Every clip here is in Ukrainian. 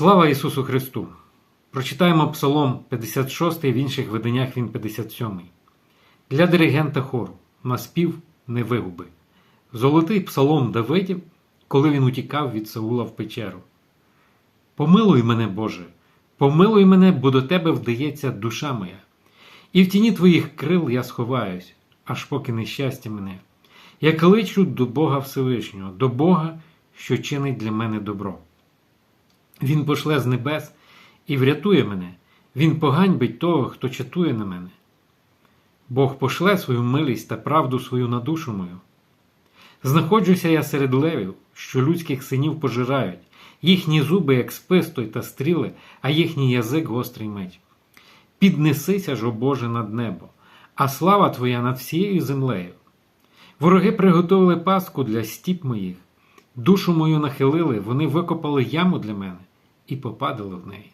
Слава Ісусу Христу! Прочитаємо Псалом 56, в інших виданнях він 57. Для диригента хору на спів не вигуби. Золотий псалом Давидів, коли він утікав від Саула в печеру. Помилуй мене, Боже, помилуй мене, бо до Тебе вдається душа моя. І в тіні Твоїх крил я сховаюсь, аж поки нещастя мене. Я кличу до Бога Всевишнього, до Бога, що чинить для мене добро. Він пошле з небес і врятує мене. Він поганьбить того, хто чатує на мене. Бог пошле свою милість та правду свою на душу мою. Знаходжуся я серед левів, що людських синів пожирають, їхні зуби, як спистой та стріли, а їхній язик гострий меч. Піднесися ж, о Боже, над небо, а слава Твоя над всією землею. Вороги приготовили паску для стіп моїх, душу мою нахилили, вони викопали яму для мене і попадали в неї.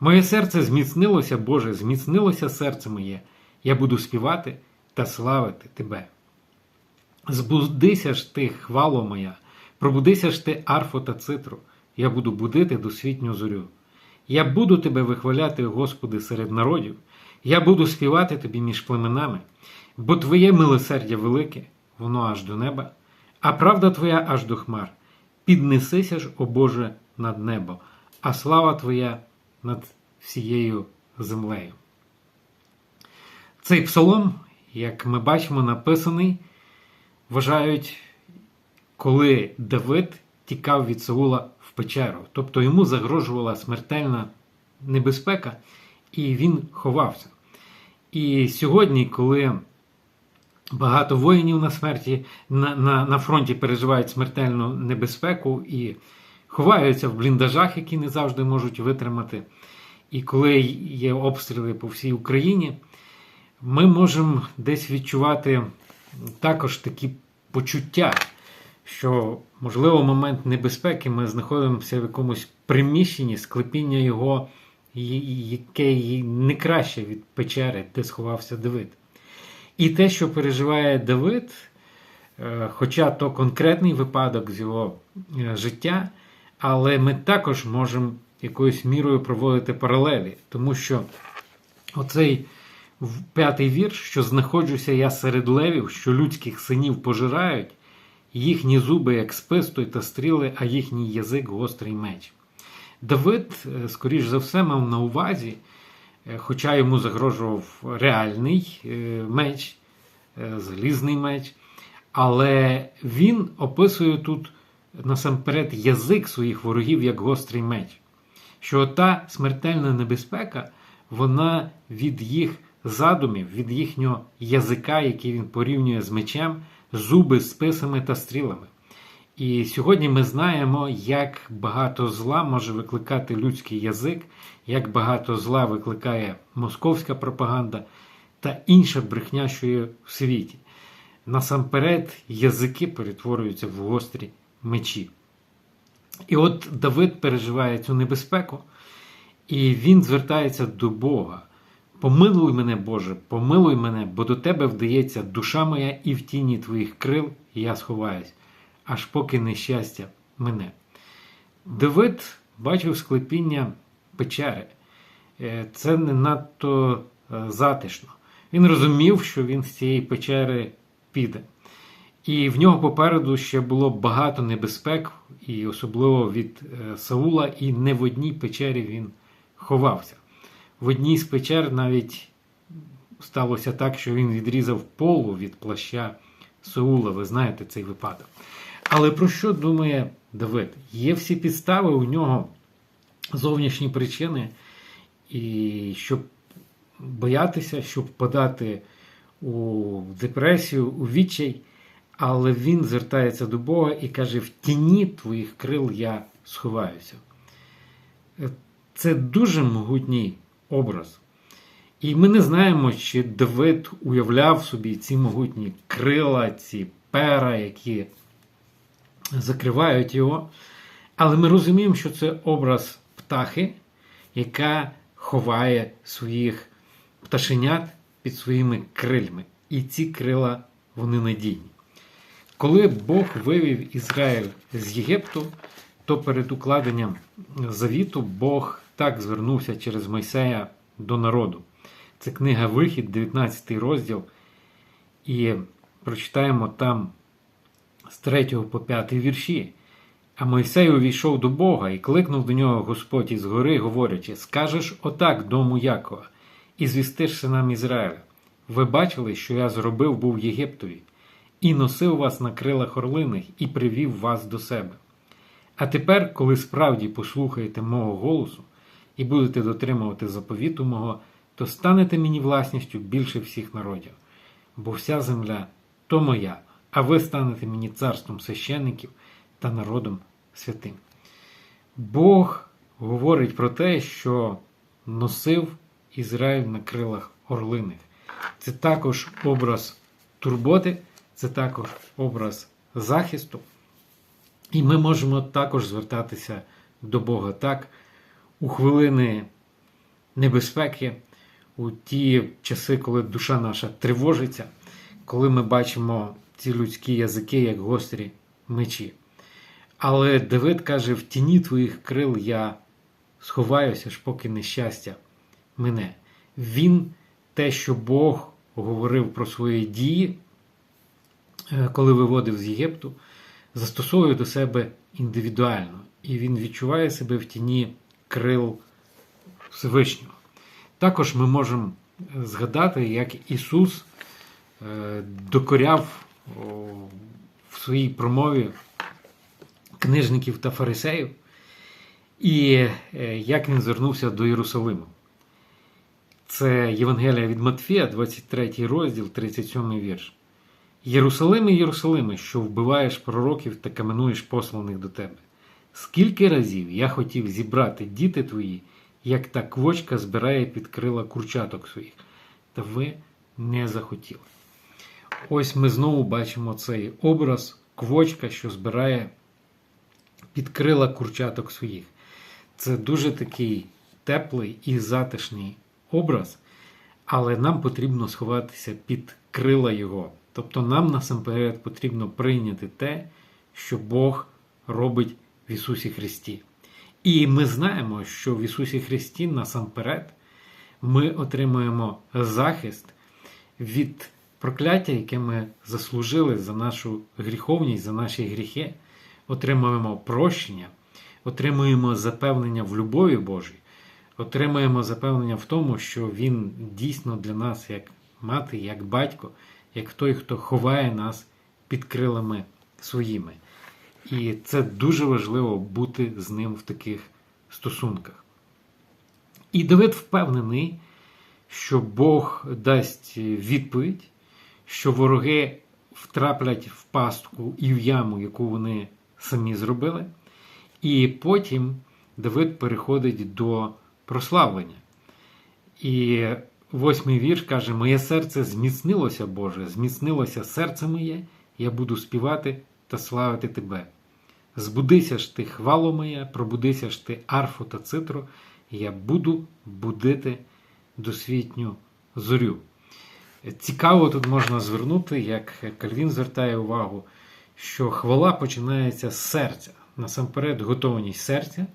Моє серце зміцнилося, Боже, зміцнилося серце моє, я буду співати та славити Тебе. Збудися ж ти, хвало моя, пробудися ж ти, арфо та цитру, я буду будити досвітню зорю. Я буду тебе вихваляти, Господи, серед народів, я буду співати тобі між племенами, бо Твоє милосердя велике, воно аж до неба, а правда Твоя аж до хмар. Піднесися ж, о Боже, над небо, а слава Твоя над всією землею. Цей псалом, як ми бачимо, написаний, вважають, коли Давид тікав від Саула в печеру. Тобто йому загрожувала смертельна небезпека, і він ховався. І сьогодні, коли багато воїнів на смерті на, на, на фронті переживають смертельну небезпеку і ховаються в бліндажах, які не завжди можуть витримати. І коли є обстріли по всій Україні, ми можемо десь відчувати також такі почуття, що, можливо, момент небезпеки ми знаходимося в якомусь приміщенні, склепіння його, яке не краще від печери, де сховався Давид. І те, що переживає Давид, е, хоча то конкретний випадок з його е, життя, але ми також можемо якоюсь мірою проводити паралелі, тому що оцей п'ятий вірш, що знаходжуся я серед левів, що людських синів пожирають, їхні зуби, як спистой та стріли, а їхній язик гострий меч. Давид, е, скоріш за все, мав на увазі, хоча йому загрожував реальний меч, залізний меч, але він описує тут насамперед язик своїх ворогів як гострий меч. Що та смертельна небезпека, вона від їх задумів, від їхнього язика, який він порівнює з мечем, зуби, списами та стрілами. І сьогодні ми знаємо, як багато зла може викликати людський язик, як багато зла викликає московська пропаганда та інша брехня, що є в світі. Насамперед, язики перетворюються в гострі мечі. І от Давид переживає цю небезпеку, і він звертається до Бога. Помилуй мене, Боже, помилуй мене, бо до Тебе вдається душа моя, і в тіні Твоїх крил я сховаюсь, аж поки нещастя мене. Давид бачив склепіння печери. Е, це не надто е, затишно. Він розумів, що він з цієї печери піде. І в нього попереду ще було багато небезпек, і особливо від е, Саула, і не в одній печері він ховався. В одній з печер навіть сталося так, що він відрізав полу від плаща Саула. Ви знаєте цей випадок. Але про що думає Давид? Є всі підстави у нього зовнішні причини, і щоб боятися, щоб впадати у депресію, у відчай. Але він звертається до Бога і каже: в тіні твоїх крил я сховаюся. Це дуже могутній образ. І ми не знаємо, чи Давид уявляв собі ці могутні крила, ці пера, які закривають його. Але ми розуміємо, що це образ птахи, яка ховає своїх пташенят під своїми крильми. І ці крила вони надійні. Коли Бог вивів Ізраїль з Єгипту, то перед укладенням завіту Бог так звернувся через Мойсея до народу. Це книга Вихід, 19 розділ. І прочитаємо там з 3 по 5 вірші. А Мойсей увійшов до Бога і кликнув до нього Господь із гори, говорячи: Скажеш отак дому Якова, і звістиш синам Ізраїля. Ви бачили, що я зробив був Єгиптові, і носив вас на крилах орлиних, і привів вас до себе. А тепер, коли справді послухаєте мого голосу і будете дотримувати заповіту мого, то станете мені власністю більше всіх народів, бо вся земля то моя, а ви станете мені царством священників та народом святим. Бог говорить про те, що носив Ізраїль на крилах орлиних. Це також образ турботи, це також образ захисту. І ми можемо також звертатися до Бога так у хвилини небезпеки, у ті часи, коли душа наша тривожиться, коли ми бачимо ці людські язики, як гострі мечі. Але Давид каже: в тіні твоїх крил я сховаюся, аж поки нещастя мене. Він те, що Бог говорив про свої дії, коли виводив з Єгипту, застосовує до себе індивідуально. І він відчуває себе в тіні крил Всевишнього. Також ми можемо згадати, як Ісус е, докоряв в своїй промові книжників та фарисеїв, і е, як він звернувся до Єрусалиму. Це Євангелія від Матфія, 23 розділ, 37 вірш. Єрусалиме, Єрусалиме, що вбиваєш пророків та каменуєш посланих до тебе. Скільки разів я хотів зібрати діти твої, як та квочка збирає під крила курчаток своїх, та ви не захотіли. Ось ми знову бачимо цей образ квочка, що збирає під крила курчаток своїх. Це дуже такий теплий і затишний образ, але нам потрібно сховатися під крила Його. Тобто нам насамперед потрібно прийняти те, що Бог робить в Ісусі Христі. І ми знаємо, що в Ісусі Христі насамперед ми отримуємо захист від прокляття, яке ми заслужили за нашу гріховність, за наші гріхи, отримуємо прощення, отримуємо запевнення в любові Божій, отримуємо запевнення в тому, що Він дійсно для нас як мати, як батько, як той, хто ховає нас під крилами своїми. І це дуже важливо бути з ним в таких стосунках. І Давид впевнений, що Бог дасть відповідь, що вороги втраплять в пастку і в яму, яку вони самі зробили. І потім Давид переходить до прославлення. І восьмий вірш каже: Моє серце зміцнилося, Боже, зміцнилося серце моє, я буду співати та славити Тебе. Збудися ж ти, хвало моє, пробудися ж ти арфу та цитру, я буду будити досвітню зорю. Цікаво тут можна звернути, як Кальвін звертає увагу, що хвала починається з серця. Насамперед, готовність серця,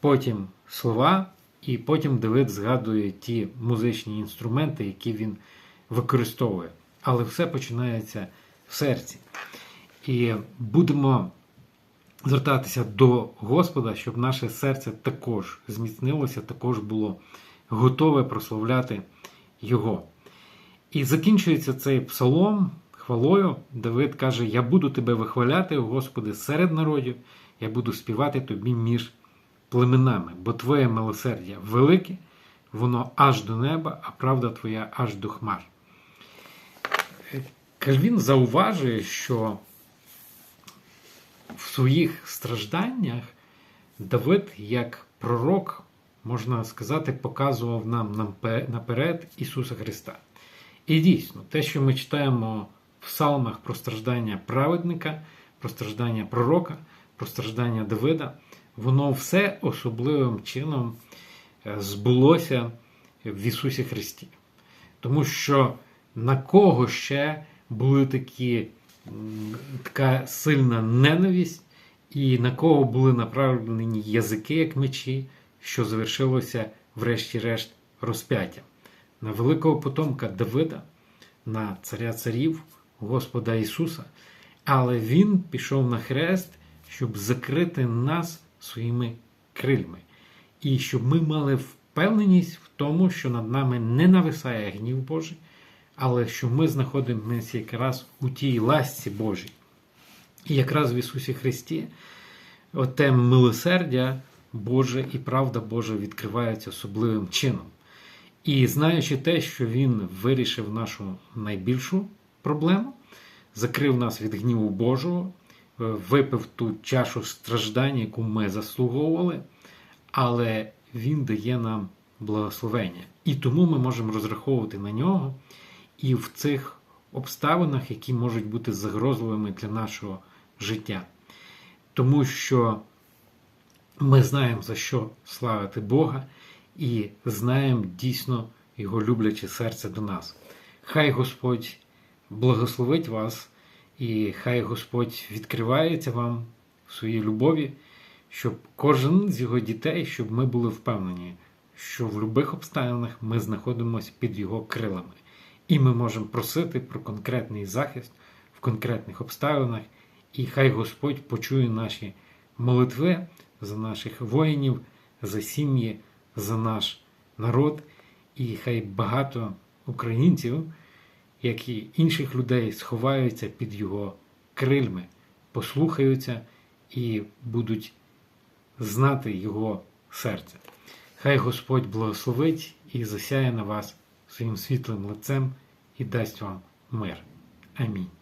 потім слова, і потім Давид згадує ті музичні інструменти, які він використовує. Але все починається в серці. І будемо звертатися до Господа, щоб наше серце також зміцнилося, також було готове прославляти Його. І закінчується цей псалом хвалою. Давид каже: Я буду тебе вихваляти, Господи, серед народів, я буду співати тобі між племенами, бо Твоє милосердя велике, воно аж до неба, а правда Твоя аж до хмар. Кальвін зауважує, що в своїх стражданнях Давид, як пророк, можна сказати, показував нам наперед Ісуса Христа. І дійсно, те, що ми читаємо в псалмах про страждання праведника, про страждання пророка, про страждання Давида, воно все особливим чином е, збулося в Ісусі Христі. Тому що на кого ще були такі, така сильна ненависть і на кого були направлені язики, як мечі, що завершилося, врешті-решт, розп'яттям. На великого потомка Давида, на царя царів, Господа Ісуса. Але Він пішов на хрест, щоб закрити нас своїми крильми. І щоб ми мали впевненість в тому, що над нами не нависає гнів Божий, але що ми знаходимося якраз у тій ласці Божій. І якраз в Ісусі Христі оте милосердя Боже і правда Божа відкриваються особливим чином. І знаючи те, що Він вирішив нашу найбільшу проблему, закрив нас від гніву Божого, випив ту чашу страждання, яку ми заслуговували, але Він дає нам благословення. І тому ми можемо розраховувати на нього і в цих обставинах, які можуть бути загрозливими для нашого життя. Тому що ми знаємо, за що славити Бога, і знаємо дійсно Його любляче серце до нас. Хай Господь благословить вас, і хай Господь відкривається вам в своїй любові, щоб кожен з його дітей, щоб ми були впевнені, що в будь-яких обставинах ми знаходимося під його крилами. І ми можемо просити про конкретний захист в конкретних обставинах, і хай Господь почує наші молитви за наших воїнів, за сім'ї, за наш народ, і хай багато українців, як і інших людей, сховаються під його крильми, послухаються і будуть знати його серце. Хай Господь благословить і засяє на вас своїм світлим лицем і дасть вам мир. Амінь.